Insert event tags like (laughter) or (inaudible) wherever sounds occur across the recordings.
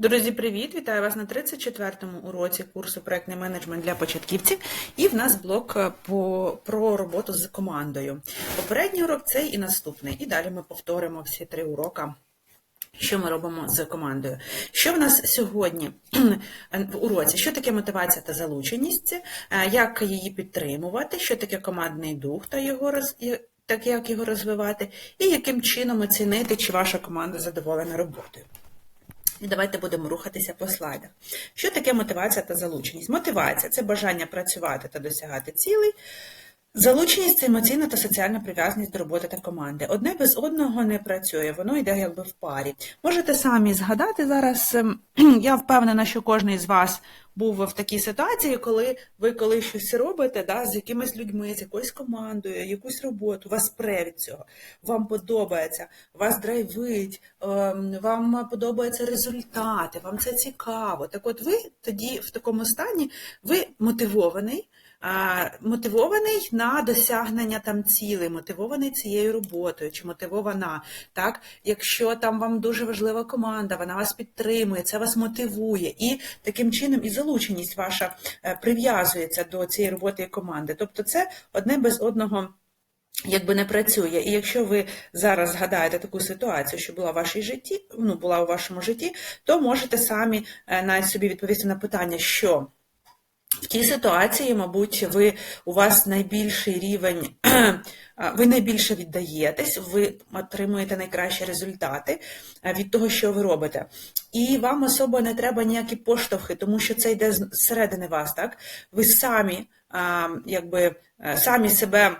Друзі, привіт! Вітаю вас на 34-му уроці курсу проектний менеджмент для початківців. І в нас блок е, по, про роботу з командою. Попередній урок цей і наступний. І далі ми повторимо всі три уроки. Що ми робимо з командою? Що в нас сьогодні (clears throat) в уроці? Що таке мотивація та залученість? Е, Як її підтримувати? Що таке командний дух та його роз... так як його розвивати? І яким чином оцінити, чи ваша команда задоволена роботою? І давайте будемо рухатися по слайдах. Що таке мотивація та залученість? Мотивація це бажання працювати та досягати цілей. Залученість це емоційна та соціальна прив'язаність до роботи та команди. Одне без одного не працює, воно йде якби в парі. Можете самі згадати зараз. ем, (clears throat) Я впевнена, що кожен з вас був в такій ситуації, коли ви коли щось робите да, з якимись людьми, з якоюсь командою, якусь роботу, вас пре від цього, вам подобається, вас драйвить, ем, вам подобаються результати, вам це цікаво. Так от ви тоді в такому стані ви мотивований. Мотивований на досягнення там цілей, мотивований цією роботою чи мотивована. Так, якщо там вам дуже важлива команда, вона вас підтримує, це вас мотивує, і таким чином і залученість ваша е, прив'язується до цієї роботи і команди. Тобто, це одне без одного. Якби не працює, і якщо ви зараз згадаєте таку ситуацію, що була в вашій житті, ну була у вашому житті, то можете самі е, навіть собі відповісти на питання, що в тій ситуації, мабуть, ви у вас найбільший рівень, (clears throat) ви найбільше віддаєтесь, ви отримуєте найкращі результати е, від того, що ви робите. І вам особо не треба ніякі поштовхи, тому що це йде зсередини вас, так? Ви самі, якби, е, самі себе.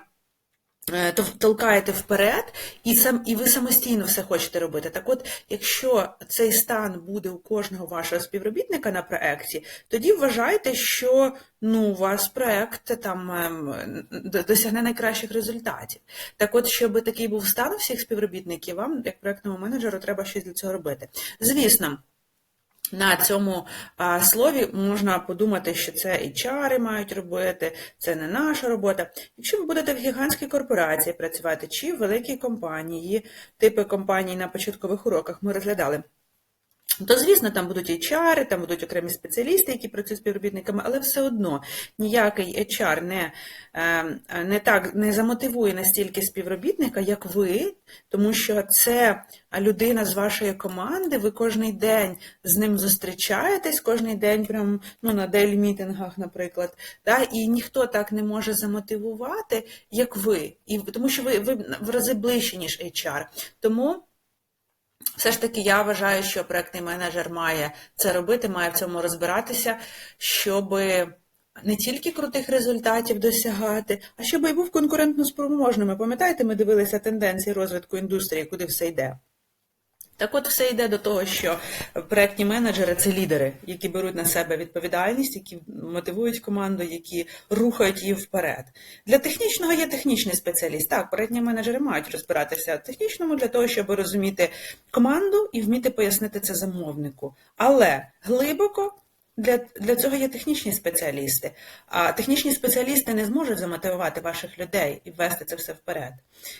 Е, Толкаєте вперед, і сам і ви самостійно все хочете робити. Так от, якщо цей стан буде у кожного вашого співробітника на проекті, тоді вважайте, що ну, у вас проект там ем, досягне найкращих результатів. Так от, щоб такий був стан всіх співробітників, вам, як проектному менеджеру, треба щось для цього робити. Звісно. На цьому а, слові можна подумати, що це HR мають робити, це не наша робота. Якщо ви будете в гігантській корпорації працювати чи в великій компанії, типи компаній на початкових уроках ми розглядали. То, звісно, там будуть HR, там будуть окремі спеціалісти, які працюють з співробітниками, але все одно ніякий HR не, е, не так не замотивує настільки співробітника, як ви, тому що це людина з вашої команди, ви кожен день з ним зустрічаєтесь, кожен день прям ну, на дейлі-мітингах, наприклад, да, і ніхто так не може замотивувати, як ви. І, тому що ви, ви в рази ближче, ніж HR. Тому все ж таки, я вважаю, що проектний менеджер має це робити, має в цьому розбиратися, щоб не тільки крутих результатів досягати, а щоб і був конкурентно спроможним. Пам'ятаєте, ми дивилися тенденції розвитку індустрії, куди все йде. Так от все йде до того, що проектні менеджери це лідери, які беруть на себе відповідальність, які мотивують команду, які рухають її вперед. Для технічного є технічний спеціаліст. Так, проектні менеджери мають розбиратися в технічному для того, щоб розуміти команду і вміти пояснити це замовнику. Але глибоко. Для, для цього є технічні спеціалісти. А технічні спеціалісти не зможуть замотивувати ваших людей і ввести це все вперед,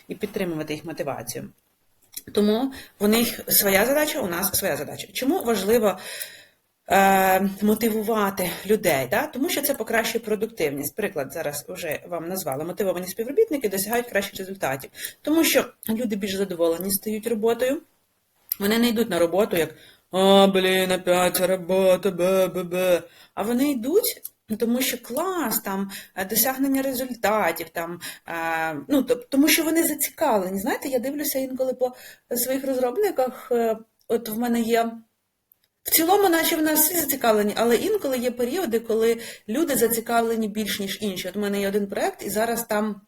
і підтримувати їх мотивацію. Тому у них своя задача, у нас своя задача. Чому важливо е, мотивувати людей? Да? Тому що це покращує продуктивність. Приклад зараз вже вам назвала. Мотивовані співробітники досягають кращих результатів. Тому що люди більш задоволені стають роботою. Вони не йдуть на роботу як а, блін, опять робота, бе-бе-бе. А вони йдуть. Ну, Тому що клас, там е, досягнення результатів, там, е, ну, тому що вони зацікавлені. Знаєте, я дивлюся інколи по своїх розробниках, е, от в мене є. В цілому, наче в нас всі зацікавлені, але інколи є періоди, коли люди зацікавлені більш, ніж інші. От у мене є один проект, і зараз там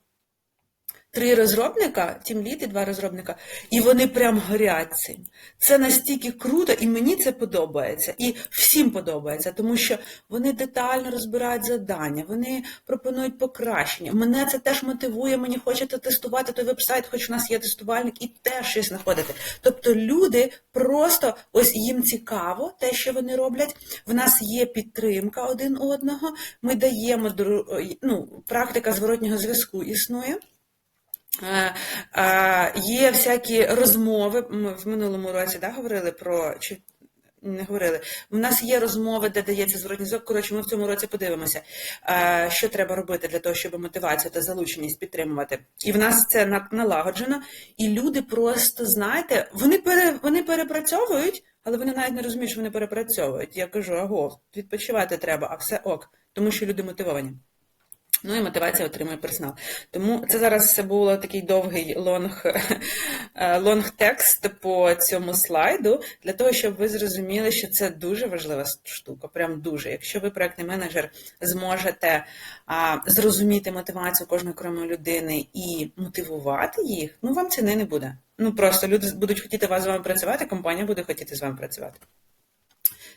три розробника, тімлід і два розробника, і вони прям горять цим. Це настільки круто, і мені це подобається, і всім подобається, тому що вони детально розбирають завдання, вони пропонують покращення. Мене це теж мотивує, мені хочеться тестувати той веб-сайт, хоч у нас є тестувальник, і теж щось знаходити. Тобто люди просто ось їм цікаво те, що вони роблять. В нас є підтримка один одного. Ми даємо ну, практика зворотнього зв'язку існує. Е, е, Є всякі розмови. Ми в минулому році да, говорили про чи не говорили. У нас є розмови, де дається зворотній зв'язок. Коротше, ми в цьому році подивимося, е, що треба робити для того, щоб мотивацію та залученість підтримувати. І в нас це налагоджено. І люди просто, знаєте, вони пере, вони перепрацьовують, але вони навіть не розуміють, що вони перепрацьовують. Я кажу, аго, відпочивати треба, а все ок, тому що люди мотивовані. Ну і мотивація отримує персонал. Тому це зараз було такий довгий лонг, е, лонг текст по цьому слайду, для того, щоб ви зрозуміли, що це дуже важлива штука. Прям дуже. Якщо ви проектний менеджер зможете а, зрозуміти мотивацію кожної окремої людини і мотивувати їх, ну вам ціни не буде. Ну просто люди будуть хотіти з вами працювати, компанія буде хотіти з вами працювати.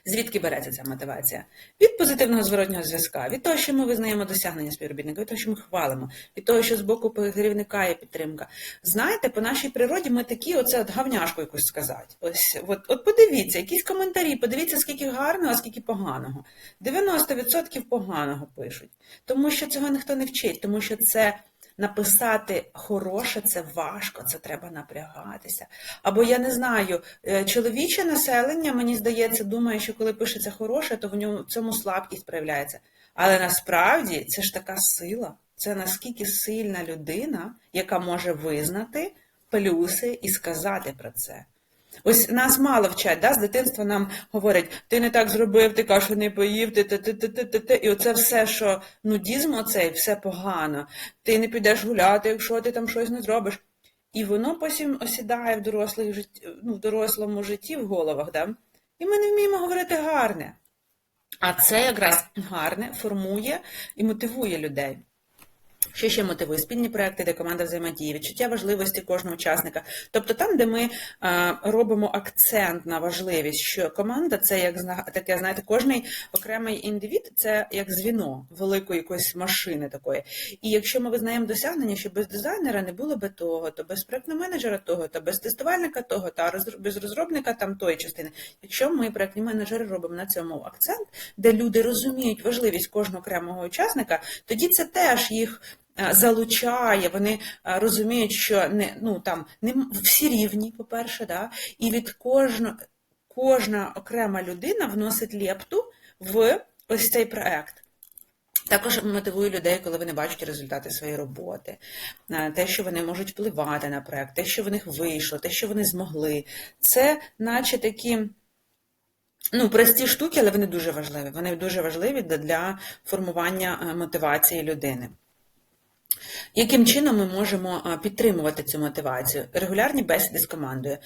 Звідки береться ця мотивація? Від позитивного зворотнього зв'язка, від того, що ми визнаємо досягнення співробітника, від того, що ми хвалимо, від того, що з боку керівника є підтримка. Знаєте, по нашій природі ми такі, оце от гавняшку якусь сказати. Ось, от, от подивіться, якісь коментарі, подивіться, скільки гарного, а скільки поганого. 90% поганого пишуть, тому що цього ніхто не вчить, тому що це. Написати хороше це важко, це треба напрягатися. Або я не знаю, е, чоловіче населення, мені здається, думає, що коли пишеться хороше, то в ньому в цьому слабкість проявляється. Але насправді це ж така сила. Це наскільки сильна людина, яка може визнати плюси і сказати про це. Ось нас мало вчать, да? з дитинства нам говорять, ти не так зробив, ти кашу не поїв, ти ти ти ти ти ти ти І оце все, що нудізм оцей, все погано. Ти не підеш гуляти, якщо ти там щось не зробиш. І воно потім осідає в дорослих ну, в дорослому житті в головах, да? і ми не вміємо говорити гарне. А це якраз гарне формує і мотивує людей. Що ще мотивує? Спільні проекти, де команда взаємодіє, відчуття важливості кожного учасника. Тобто там, де ми е, робимо акцент на важливість, що команда це як таке, знаєте, кожний окремий індивід це як звіно великої якоїсь машини такої. І якщо ми визнаємо досягнення, що без дизайнера не було би того, то без проектного менеджера того, то без тестувальника того, та без розробника там тої частини. Якщо ми проектні менеджери робимо на цьому акцент, де люди розуміють важливість кожного окремого учасника, тоді це теж їх залучає, вони е, розуміють, що не ну там не всі рівні, по-перше, да, і від кожного кожна окрема людина вносить лепту в ось цей проект. Також мотивує людей, коли вони бачать результати своєї роботи, е, те, що вони можуть впливати на проект, те, що в них вийшло, те, що вони змогли. Це наче такі. Ну, прості штуки, але вони дуже важливі. Вони дуже важливі для- формування е, мотивації людини. Яким чином ми можемо підтримувати цю мотивацію? Регулярні бесіди з командою.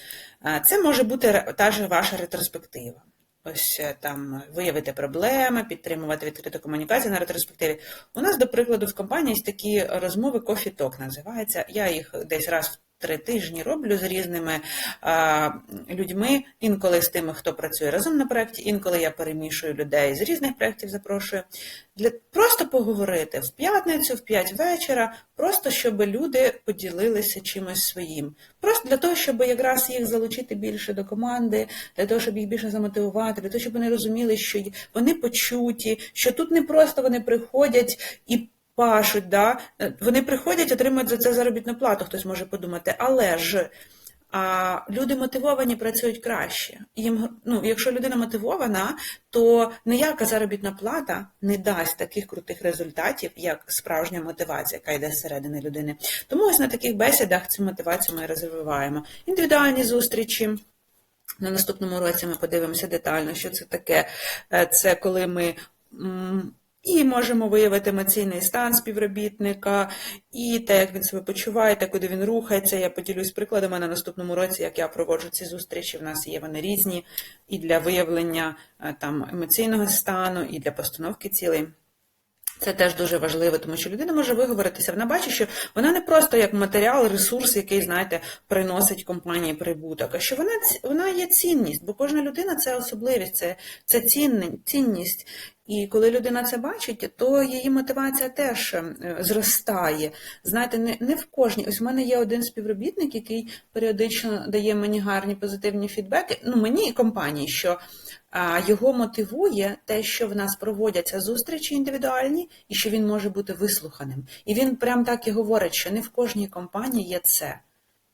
Це може бути та ж ваша ретроспектива. Ось е, там виявити проблеми, підтримувати відкриту комунікацію на ретроспективі. У нас, до прикладу, в компанії є такі розмови кофіток називається. Я їх десь раз три тижні роблю з різними а, людьми, інколи з тими, хто працює разом на проєкті, інколи я перемішую людей з різних проєктів, запрошую. Для просто поговорити в п'ятницю, в п'ять вечора, просто щоб люди поділилися чимось своїм. Просто для того, щоб якраз їх залучити більше до команди, для того, щоб їх більше замотивувати, для того, щоб вони розуміли, що вони почуті, що тут не просто вони приходять і пашуть, да? е, вони приходять, отримують за це заробітну плату, хтось може подумати, але ж. А люди мотивовані працюють краще. Їм, ну, якщо людина мотивована, то ніяка заробітна плата не дасть таких крутих результатів, як справжня мотивація, яка йде зсередини людини. Тому ось на таких бесідах цю мотивацію ми розвиваємо. Індивідуальні зустрічі. На наступному році ми подивимося детально, що це таке. Е, Це коли ми і можемо виявити емоційний стан співробітника, і те, як він себе почуває, те, куди він рухається. Я поділюсь прикладами на наступному році, як я проводжу ці зустрічі. В нас є вони різні і для виявлення е, там емоційного стану, і для постановки цілей. Це теж дуже важливо, тому що людина може виговоритися. Вона бачить, що вона не просто як матеріал, ресурс, який, знаєте, приносить компанії прибуток, а що вона вона є цінність, бо кожна людина це особливість, це, це цінність. І коли людина це бачить, то її мотивація теж е, зростає. Знаєте, не, не в кожній. Ось в мене є один співробітник, який періодично дає мені гарні позитивні фідбеки. Ну, мені і компанії, що його мотивує те, що в нас проводяться зустрічі індивідуальні, і що він може бути вислуханим. І він прям так і говорить, що не в кожній компанії є це.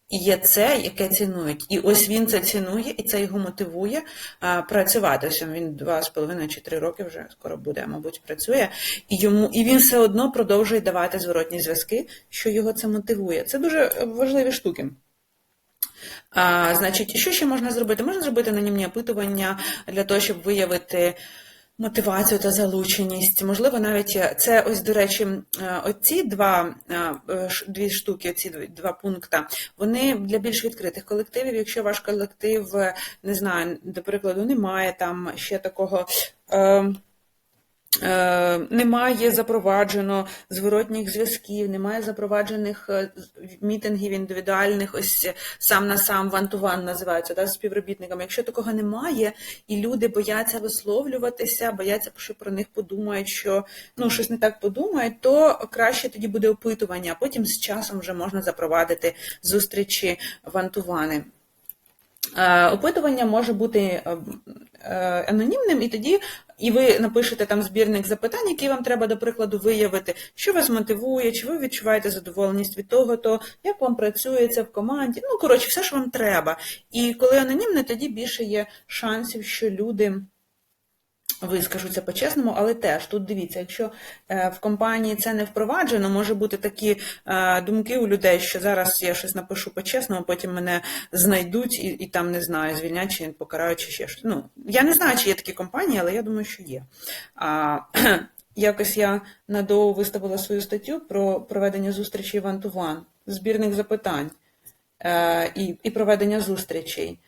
І є це, яке цінують. І ось він це цінує, і це його мотивує а, працювати. Ось він два з половиною чи три роки вже скоро буде, мабуть, працює, і йому і він все одно продовжує давати зворотні зв'язки, що його це мотивує. Це дуже важливі штуки. А, Значить, що ще можна зробити? Можна зробити анонімні опитування для того, щоб виявити. Мотивацію та залученість, можливо, навіть це ось, до речі, е, оці два е, дві штуки, ці два пункти, вони для більш відкритих колективів. Якщо ваш колектив е, не знаю, до прикладу, немає там ще такого. Е, немає запроваджено зворотніх зв'язків, немає запроваджених е, мітингів індивідуальних, ось сам на сам ван-ту-ван називаються да, співробітниками. Якщо такого немає, і люди бояться висловлюватися, бояться, що про них подумають, що ну щось не так подумають, то краще тоді буде опитування, а потім з часом вже можна запровадити зустрічі ван-ту-вани. Е, опитування може бути анонімним, і тоді і ви напишете там збірник запитань, які вам треба, до прикладу, виявити, що вас мотивує, чи ви відчуваєте задоволеність від того, то як вам працюється в команді. Ну, коротше, все, що вам треба. І коли анонімне, тоді більше є шансів, що люди. Вискажуться по-чесному, але теж тут дивіться, якщо е, в компанії це не впроваджено, може бути такі е, думки у людей, що зараз я щось напишу по-чесному, потім мене знайдуть і і там не знаю, звільнять чи покарають, чи ще щось. Ну, я не знаю, чи є такі компанії, але я думаю, що є. А, (clears throat) Якось я надовго виставила свою статтю про проведення зустрічей ван-ту-ван, збірних запитань е, і, і проведення зустрічей.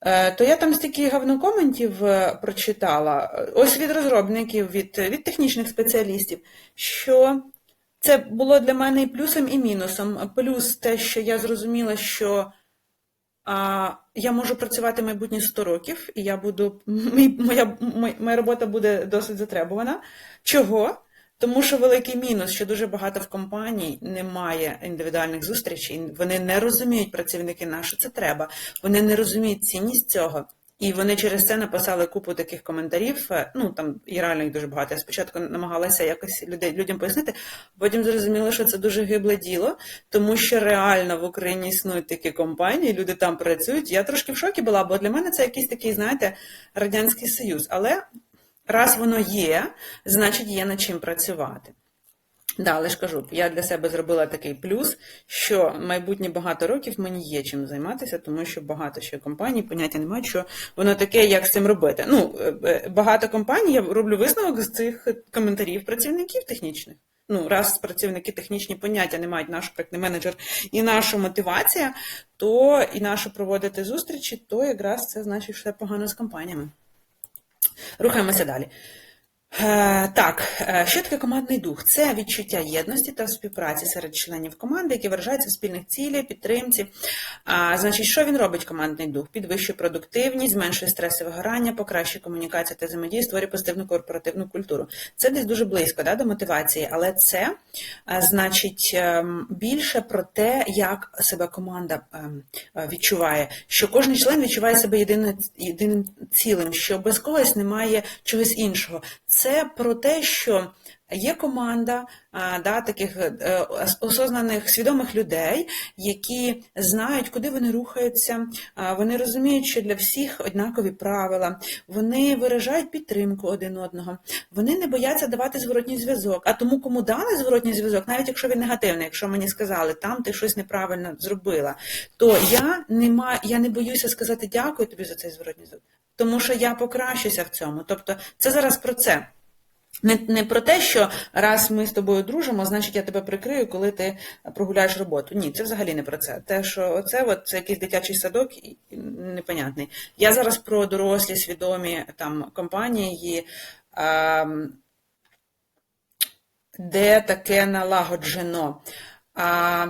Е, то я там стільки говнокоментів е, прочитала, ось від розробників, від від технічних спеціалістів, що це було для мене і плюсом, і мінусом. Плюс те, що я зрозуміла, що а, я можу працювати майбутні 100 років, і я буду, (laughs) моя, моя робота буде досить затребувана. Чого? Тому що великий мінус, що дуже багато в компаній немає індивідуальних зустрічей, вони не розуміють працівники на що це треба, вони не розуміють цінність цього. І вони через це написали купу таких коментарів. Ну там і реально їх дуже багато. Я спочатку намагалася якось людей людям пояснити, потім зрозуміла, що це дуже гибле діло, тому що реально в Україні існують такі компанії, люди там працюють. Я трошки в шокі була, бо для мене це якийсь такий, знаєте, радянський союз. Але Раз воно є, значить є над чим працювати. Да, але ж кажу, я для себе зробила такий плюс, що майбутнє багато років мені є чим займатися, тому що багато ще компаній, поняття немає, що воно таке, як з цим робити. Ну, е, е, багато компаній, я роблю висновок з цих коментарів працівників технічних. Ну, раз працівники технічні поняття не мають наш проектний менеджер і наша мотивація, то і наше проводити зустрічі, то якраз це значить, що все погано з компаніями. Рухаємося далі. Е, так, е, що таке командний дух? Це відчуття єдності та співпраці серед членів команди, які виражаються в спільних цілях, підтримці. А, Значить, що він робить командний дух? Підвищує продуктивність, зменшує стрес і вигорання, покращує комунікацію та взаємодію, створює позитивну корпоративну культуру. Це десь дуже близько да, до мотивації, але це е, значить більше про те, як себе команда ем, відчуває, що кожен член відчуває себе єдиним цілим, що без когось немає чогось іншого це про те, що є команда да, таких е, осознаних свідомих людей, які знають, куди вони рухаються, вони розуміють, що для всіх однакові правила, вони виражають підтримку один одного, вони не бояться давати зворотній зв'язок. А тому, кому дали зворотній зв'язок, навіть якщо він негативний, якщо мені сказали, там ти щось неправильно зробила, то я не маю, я не боюся сказати дякую тобі за цей зворотній зв'язок, тому що я покращуся в цьому. Тобто, це зараз про це. Не не про те, що раз ми з тобою дружимо, значить я тебе прикрию, коли ти прогуляєш роботу. Ні, це взагалі не про це. Те, що оце от, це якийсь дитячий садок непонятний. Я зараз про дорослі свідомі там компанії, а, де таке налагоджено. А,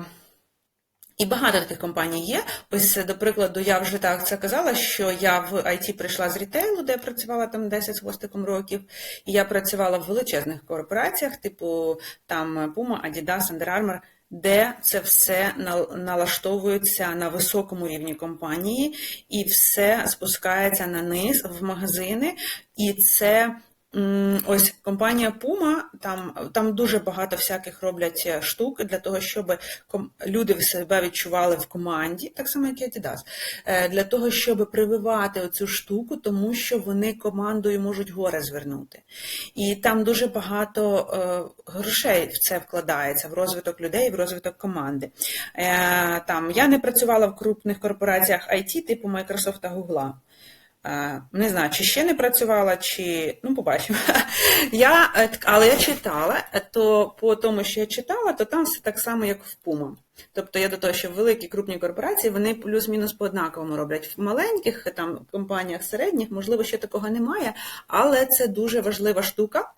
і багато таких компаній є. Ось, до прикладу, я вже так це казала, що я в IT прийшла з рітейлу, де я працювала там 10 з хвостиком років, і я працювала в величезних корпораціях, типу там Puma, Adidas, Under Armour, де це все налаштовується на високому рівні компанії, і все спускається на низ в магазини, і це Ось компанія Puma, там, там дуже багато всяких роблять е, штук для того, щоб люди себе відчували в команді, так само як і Adidas, е, для того, щоб прививати оцю штуку, тому що вони командою можуть горе звернути. І там дуже багато е, грошей в це вкладається, в розвиток людей, в розвиток команди. Там, я не працювала в крупних корпораціях IT, типу Microsoft та Google. Е, Не знаю, чи ще не працювала, чи ну побачимо. (laughs) Я, е, але я читала, е, то по тому, що я читала, то там все так само, як в Puma. Тобто я до того, що великі крупні корпорації вони плюс-мінус по однаковому роблять. В маленьких там компаніях середніх, можливо, ще такого немає, але це дуже важлива штука.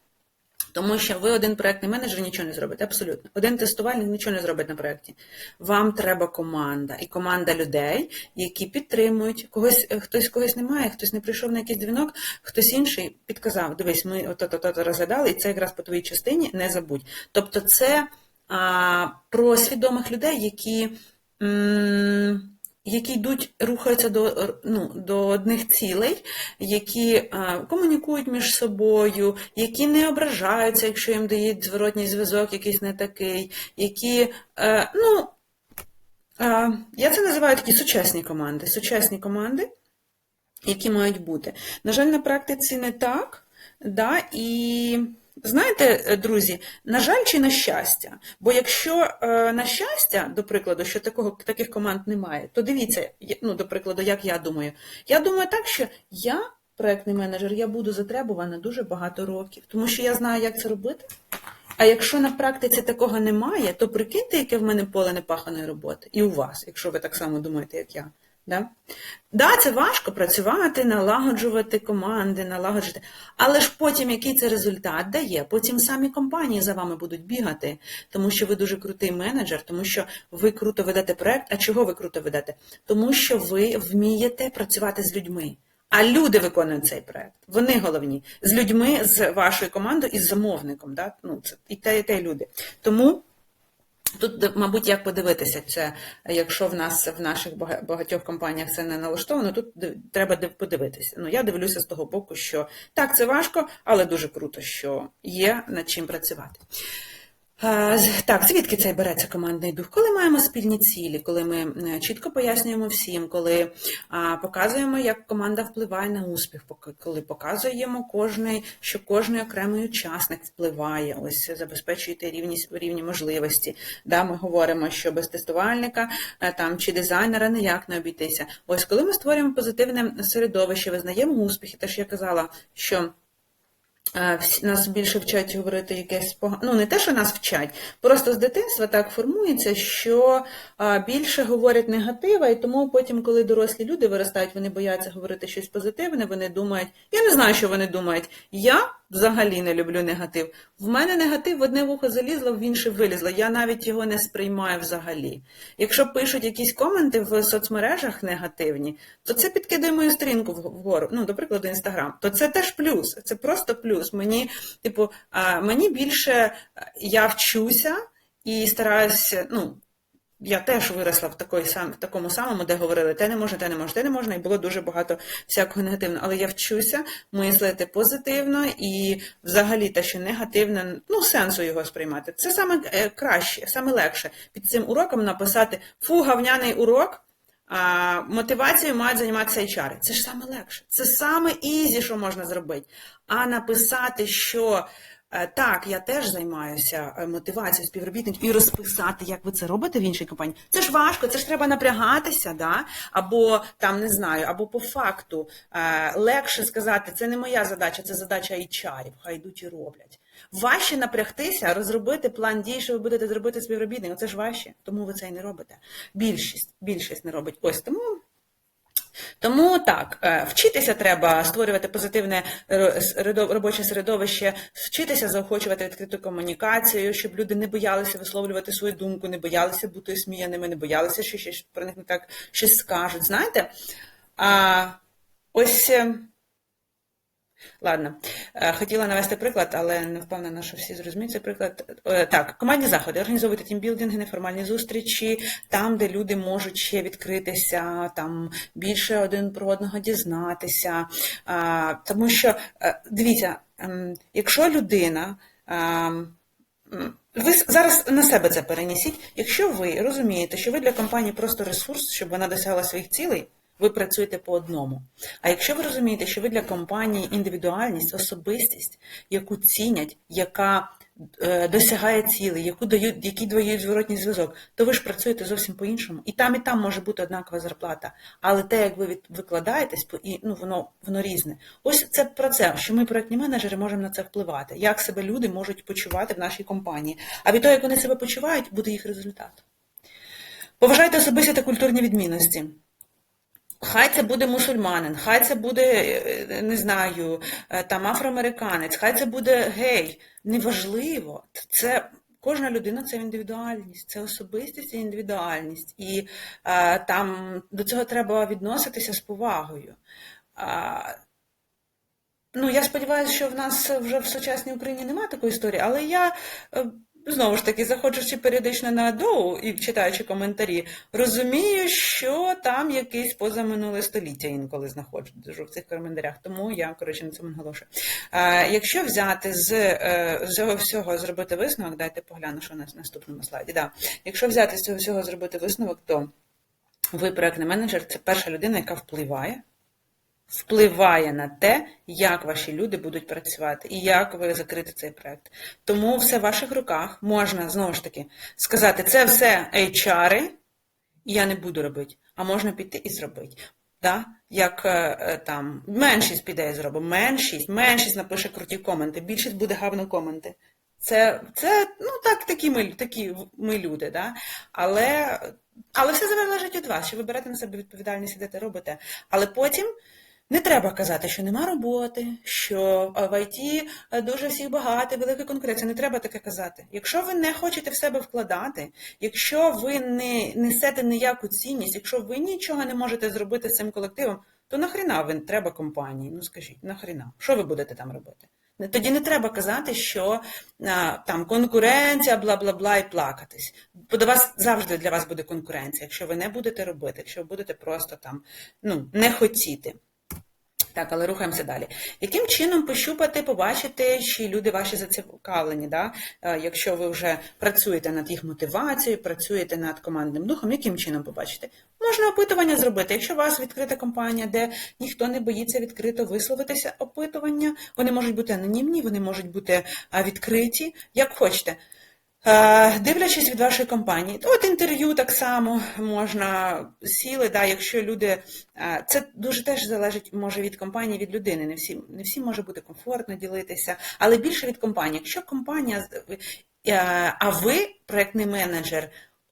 Тому що ви один проектний менеджер нічого не зробите, абсолютно. Один тестувальник нічого не зробить на проєкті. Вам треба команда і команда людей, які підтримують. Когось е, хтось когось немає, хтось не прийшов на якийсь дзвінок, хтось інший підказав: дивись, ми ото-то розглядали, і це якраз по твоїй частині не забудь. Тобто, це а, про свідомих людей, які. м, які йдуть, рухаються до, ну, до одних цілей, які е, комунікують між собою, які не ображаються, якщо їм дають зворотній зв'язок, якийсь не такий, які, е, ну, е, я це називаю такі сучасні команди. Сучасні команди, які мають бути. На жаль, на практиці не так. Да, і знаєте, е, друзі, на жаль чи на щастя? Бо якщо е, на щастя, до прикладу, що такого, таких команд немає, то дивіться, ну, до прикладу, як я думаю. Я думаю так, що я, проектний менеджер, я буду затребувана дуже багато років, тому що я знаю, як це робити. А якщо на практиці такого немає, то прикиньте, яке в мене поле непаханої роботи. І у вас, якщо ви так само думаєте, як я. Да? Да, це важко працювати, налагоджувати команди, налагоджувати. Але ж потім який це результат дає? Потім самі компанії за вами будуть бігати, тому що ви дуже крутий менеджер, тому що ви круто ведете проект. А чого ви круто ведете? Тому що ви вмієте працювати з людьми. А люди виконують цей проект. Вони головні з людьми, з вашою командою і з замовником. Да? Ну, це і те, і те люди. Тому Тут, мабуть, як подивитися це, якщо в нас в наших бага- багатьох компаніях це не налаштовано, тут треба див- подивитися. Ну, я дивлюся з того боку, що так, це важко, але дуже круто, що є над чим працювати. Так, звідки цей береться командний дух? Коли маємо спільні цілі, коли ми е, чітко пояснюємо всім, коли показуємо, як команда впливає на успіх, коли показуємо кожний, що кожний окремий учасник впливає, ось забезпечуєте рівні, рівні можливості. Да, ми говоримо, що без тестувальника е, там чи дизайнера ніяк не обійтися. Ось коли ми створюємо позитивне середовище, визнаємо успіхи, те, що я казала, що. Е, Нас більше вчать говорити якесь погане. Ну, не те, що нас вчать, просто з дитинства так формується, що більше говорять негатива, і тому потім, коли дорослі люди виростають, вони бояться говорити щось позитивне, вони думають, я не знаю, що вони думають. Я взагалі не люблю негатив. В мене негатив в одне вухо залізло, в інше вилізло. Я навіть його не сприймаю взагалі. Якщо пишуть якісь коменти в соцмережах негативні, то це підкидає мою сторінку вгору. Ну, до прикладу, інстаграм. То це теж плюс. Це просто плюс. Мені, типу, мені більше я вчуся і стараюся, ну. Я теж виросла в, такої сам, в такому самому, де говорили, те не можна, те не можна, те не можна, і було дуже багато всякого негативного. Але я вчуся мислити позитивно і взагалі те, що негативне, ну, сенсу його сприймати. Це саме е, краще, саме легше під цим уроком написати фу, гавняний урок, а, мотивацією мають займатися HR. Це ж саме легше. Це саме ізі, що можна зробити. А написати, що е, так, я теж займаюся е, мотивацією співробітників і розписати, як ви це робите в іншій компанії. Це ж важко, це ж треба напрягатися, да? або там не знаю, або по факту е, легше сказати, це не моя задача, це задача HR, хай йдуть і роблять. Важче напрягтися, розробити план дій, що ви будете зробити співробітником. Це ж важче, тому ви це і не робите. Більшість, більшість не робить. Ось тому. Тому так, е, вчитися треба створювати позитивне робоче середовище, вчитися заохочувати відкриту комунікацію, щоб люди не боялися висловлювати свою думку, не боялися бути сміяними, не боялися, що щось про них не так щось скажуть. Знаєте? А, ось. Е, Ладно, Е, хотіла навести приклад, але не впевнена, що всі зрозуміють цей приклад. Е, Так, командні заходи, організовуйте тімбілдинги, неформальні зустрічі, там, де люди можуть ще відкритися, там більше один про одного дізнатися. Тому що, е, дивіться, ем, якщо людина. ем, Ви зараз на себе це перенесіть. Якщо ви розумієте, що ви для компанії просто ресурс, щоб вона досягла своїх цілей, ви працюєте по одному. А якщо ви розумієте, що ви для компанії індивідуальність, особистість, яку цінять, яка е, досягає цілей, яку дають, які дають зворотній зв'язок, то ви ж працюєте зовсім по-іншому. І там, і там може бути однакова зарплата. Але те, як ви викладаєтесь, ну, воно, воно різне. Ось це про це, що ми, проектні менеджери, можемо на це впливати. Як себе люди можуть почувати в нашій компанії. А від того, як вони себе почувають, буде їх результат. Поважайте особисті та культурні відмінності. Хай це буде мусульманин, хай це буде, е, не знаю, е, там афроамериканець, хай це буде гей. Неважливо. Це кожна людина це індивідуальність, це особистість і індивідуальність. І е, там до цього треба відноситися з повагою. А, Ну, я сподіваюся, що в нас вже в сучасній Україні немає такої історії, але я знову ж таки, заходячи періодично на доу і читаючи коментарі, розумію, що там якесь позаминуле століття інколи знаходжу в цих коментарях. Тому я коротше на цьому наголошую. Якщо взяти з е, з цього всього зробити висновок, дайте погляну, що у нас на наступному слайді. Да. Якщо взяти з цього всього зробити висновок, то ви проектний менеджер це перша людина, яка впливає впливає на те, як ваші люди будуть працювати і як ви закрите цей проект. Тому все в ваших руках можна знову ж таки сказати, це все HR, і я не буду робити, а можна піти і зробити. Да? Як е, е, там меншість піде і зробить, меншість, меншість напише круті коменти, більшість буде гавно коменти. Це, це ну так, такі ми, такі ми люди, да? але, але все залежить від вас, що ви берете на себе відповідальність, ідете робите. Але потім не треба казати, що нема роботи, що е, в ІТ дуже всіх багато, велика конкуренція. Не треба таке казати. Якщо ви не хочете в себе вкладати, якщо ви не несете ніяку цінність, якщо ви нічого не можете зробити з цим колективом, то нахріна ви треба компанії? Ну скажіть, нахріна? Що ви будете там робити? Тоді не треба казати, що а, там конкуренція, бла бла бла, і плакатись. Бо до вас завжди для вас буде конкуренція, якщо ви не будете робити, якщо ви будете просто там ну не хотіти. Так, але рухаємося далі. Яким чином пощупати, побачити, чи люди ваші зацікавлені, да? Е, якщо ви вже працюєте над їх мотивацією, працюєте над командним духом, яким чином побачити? Можна опитування зробити. Якщо у вас відкрита компанія, де ніхто не боїться відкрито висловитися, опитування, вони можуть бути анонімні, вони можуть бути відкриті, як хочете. Е, Дивлячись від вашої компанії, от інтерв'ю так само можна сіли, да, якщо люди, е, це дуже теж залежить може від компанії, від людини. Не всі, не всім може бути комфортно ділитися, але більше від компанії. Якщо компанія, е, а ви, проектний менеджер,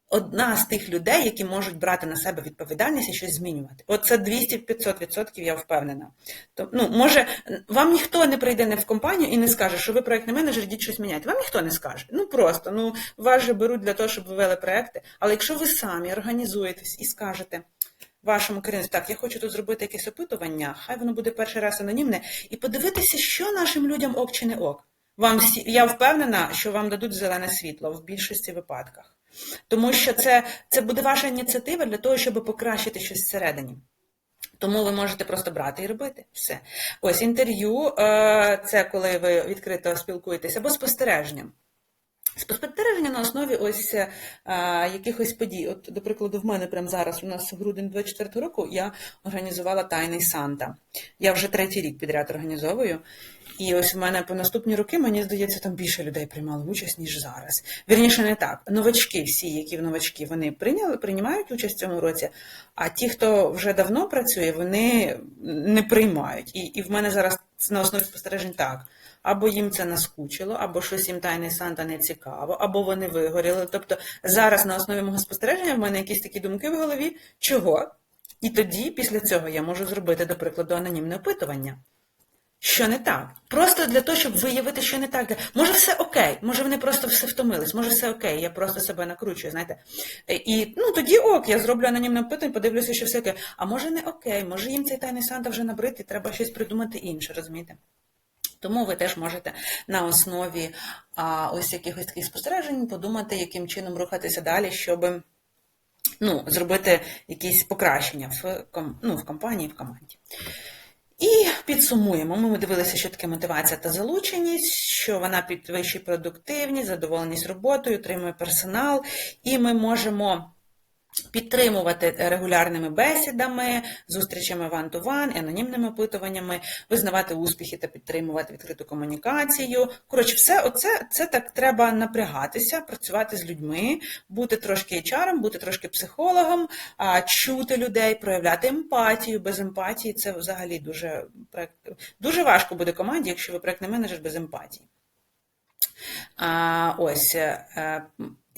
одна з тих людей, які можуть брати на себе відповідальність і щось змінювати. От це 200-500%, я впевнена. То, ну, може, вам ніхто не прийде не в компанію і не скаже, що ви проектний менеджер, йдіть щось міняти. Вам ніхто не скаже. Ну просто, ну вас же беруть для того, щоб ви вели проекти. Але якщо ви самі організуєтесь і скажете. Вашому керівництву, так, я хочу тут зробити якесь опитування, хай воно буде перший раз анонімне, і подивитися, що нашим людям ок чи не ок. Вам я впевнена, що вам дадуть зелене світло в більшості випадках. Тому що це, це буде ваша ініціатива для того, щоб покращити щось всередині. Тому ви можете просто брати і робити все. Ось інтерв'ю е, це коли ви відкрито спілкуєтесь, або спостереження. Спостереження на основі ось а, якихось подій. От, до прикладу, в мене прямо зараз, у нас грудень 24 року, я організувала Тайний Санта. Я вже третій рік підряд організовую. І ось в мене по наступні роки, мені здається, там більше людей приймали участь, ніж зараз. Вірніше, не так. Новачки, всі, які в новачки, вони прийняли, приймають участь в цьому році, а ті, хто вже давно працює, вони не приймають. І, і в мене зараз на основі спостережень так. Або їм це наскучило, або щось їм тайний Санта не цікаво, або вони вигоріли. Тобто зараз на основі мого спостереження в мене якісь такі думки в голові, чого? І тоді, після цього, я можу зробити, до прикладу, анонімне опитування. Що не так? Просто для того, щоб виявити, що не так. Може, все окей, може вони просто все втомились, може все окей, я просто себе накручую, знаєте. І ну тоді ок, я зроблю анонімне опитування, подивлюся, що все окей. А може не окей, може їм цей тайний Санта вже набрити, треба щось придумати інше, розумієте? Тому ви теж можете на основі а, ось якихось таких спостережень подумати, яким чином рухатися далі, щоб ну, зробити якісь покращення в, ну, в компанії, в команді. І підсумуємо. Ми дивилися, що таке мотивація та залученість, що вона підвищує продуктивність, задоволеність роботою, отримує персонал, і ми можемо. Підтримувати регулярними бесідами, зустрічами one-to-one, анонімними опитуваннями, визнавати успіхи та підтримувати відкриту комунікацію. Коротше, все оце це так треба напрягатися, працювати з людьми, бути трошки HR, бути трошки психологом, чути людей, проявляти емпатію. Без емпатії це взагалі дуже дуже важко буде команді, якщо ви проектний менеджер без емпатії. А, Ось.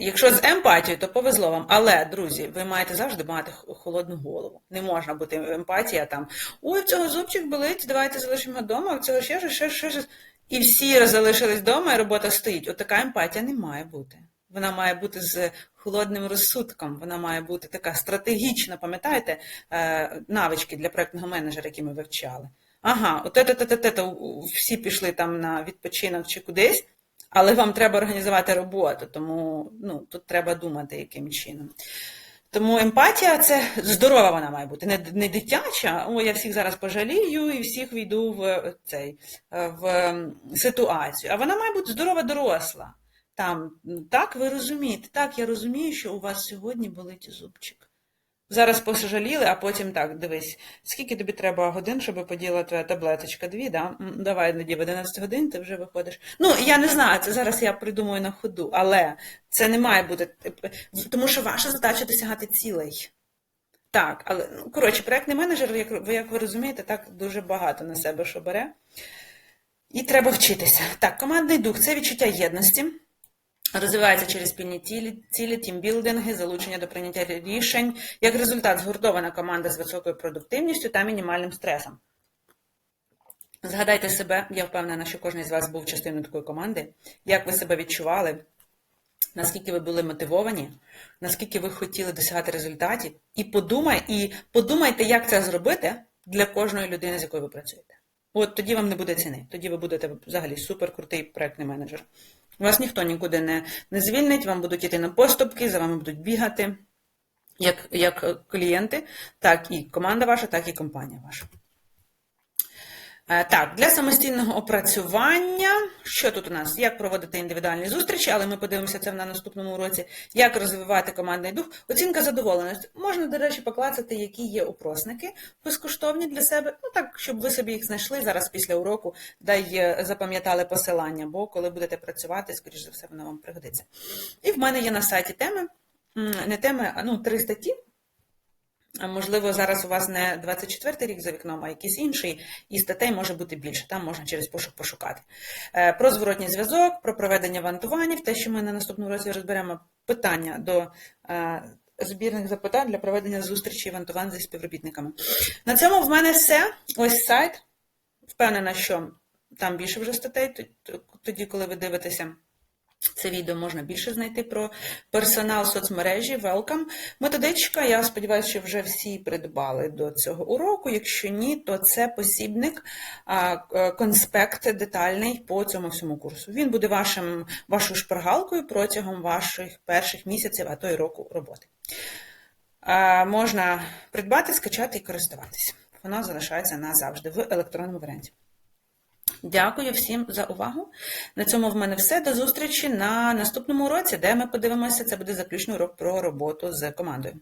Якщо з емпатією, то повезло вам. Але, друзі, ви маєте завжди мати холодну голову. Не можна бути емпатія там. Ой, в цього зубчик болить, давайте залишимо вдома, в цього ще ще щось. Ще... І всі залишились вдома, і робота стоїть. От емпатія не має бути. Вона має бути з холодним розсудком, вона має бути така стратегічна, пам'ятаєте, е, навички для проєктного менеджера, які ми вивчали. Ага, от це, всі пішли там на відпочинок чи кудись, але вам треба організувати роботу, тому ну, тут треба думати, яким чином. Тому емпатія це здорова вона має бути, не не дитяча, о, я всіх зараз пожалію і всіх війду в цей, в ситуацію. А вона має бути здорова доросла. Там, Так, ви розумієте, так, я розумію, що у вас сьогодні болить зубчик. Зараз пожаліли, а потім так, дивись, скільки тобі треба годин, щоб поділа твоя таблеточка? Дві, да? Давай тоді в 11 годин ти вже виходиш. Ну, я не знаю, це зараз я придумую на ходу, але це не має бути. Тому що ваша задача досягати цілей. Так, але, ну, коротше, проєктний менеджер, як ви, як ви розумієте, так дуже багато на себе що бере. І треба вчитися. Так, командний дух це відчуття єдності. Розвивається через спільні цілі, тімбілдинги, залучення до прийняття рішень, як результат згуртована команда з високою продуктивністю та мінімальним стресом. Згадайте себе, я впевнена, що кожен з вас був частиною такої команди, як ви себе відчували, наскільки ви були мотивовані, наскільки ви хотіли досягати результатів, і подумай, і подумайте, як це зробити для кожної людини, з якою ви працюєте. От тоді вам не буде ціни, тоді ви будете взагалі суперкрутий проєктний менеджер. Вас ніхто нікуди не не звільнить, вам будуть йти на поступки, за вами будуть бігати, як як клієнти, так і команда ваша, так і компанія ваша. Е, так, для самостійного опрацювання, що тут у нас? Як проводити індивідуальні зустрічі, але ми подивимося це на наступному уроці, як розвивати командний дух, оцінка задоволеності. Можна, до речі, поклацати, які є опросники безкоштовні для себе, ну так, щоб ви собі їх знайшли зараз після уроку, да й запам'ятали посилання, бо коли будете працювати, скоріш за все, воно вам пригодиться. І в мене є на сайті теми, не теми, а ну, три статті. Можливо, зараз у вас не 24 рік за вікном, а якийсь інший, і статей може бути більше, там можна через пошук пошукати. Е, про зворотній зв'язок, про проведення вантуванів, те, що ми на наступному році розберемо питання до е, збірних запитань для проведення зустрічі вантувань зі співробітниками. На цьому в мене все. Ось сайт. Впевнена, що там більше вже статей, тоді, коли ви дивитеся. Це відео можна більше знайти про персонал соцмережі. Welcome. Методичка, я сподіваюся, що вже всі придбали до цього уроку. Якщо ні, то це посібник, конспект детальний по цьому всьому курсу. Він буде вашим, вашою шпаргалкою протягом ваших перших місяців, а то й року роботи. Можна придбати, скачати і користуватися. Воно залишається назавжди в електронному варіанті. Дякую всім за увагу. На цьому в мене все. До зустрічі на наступному уроці, де ми подивимося, це буде заключний урок про роботу з командою.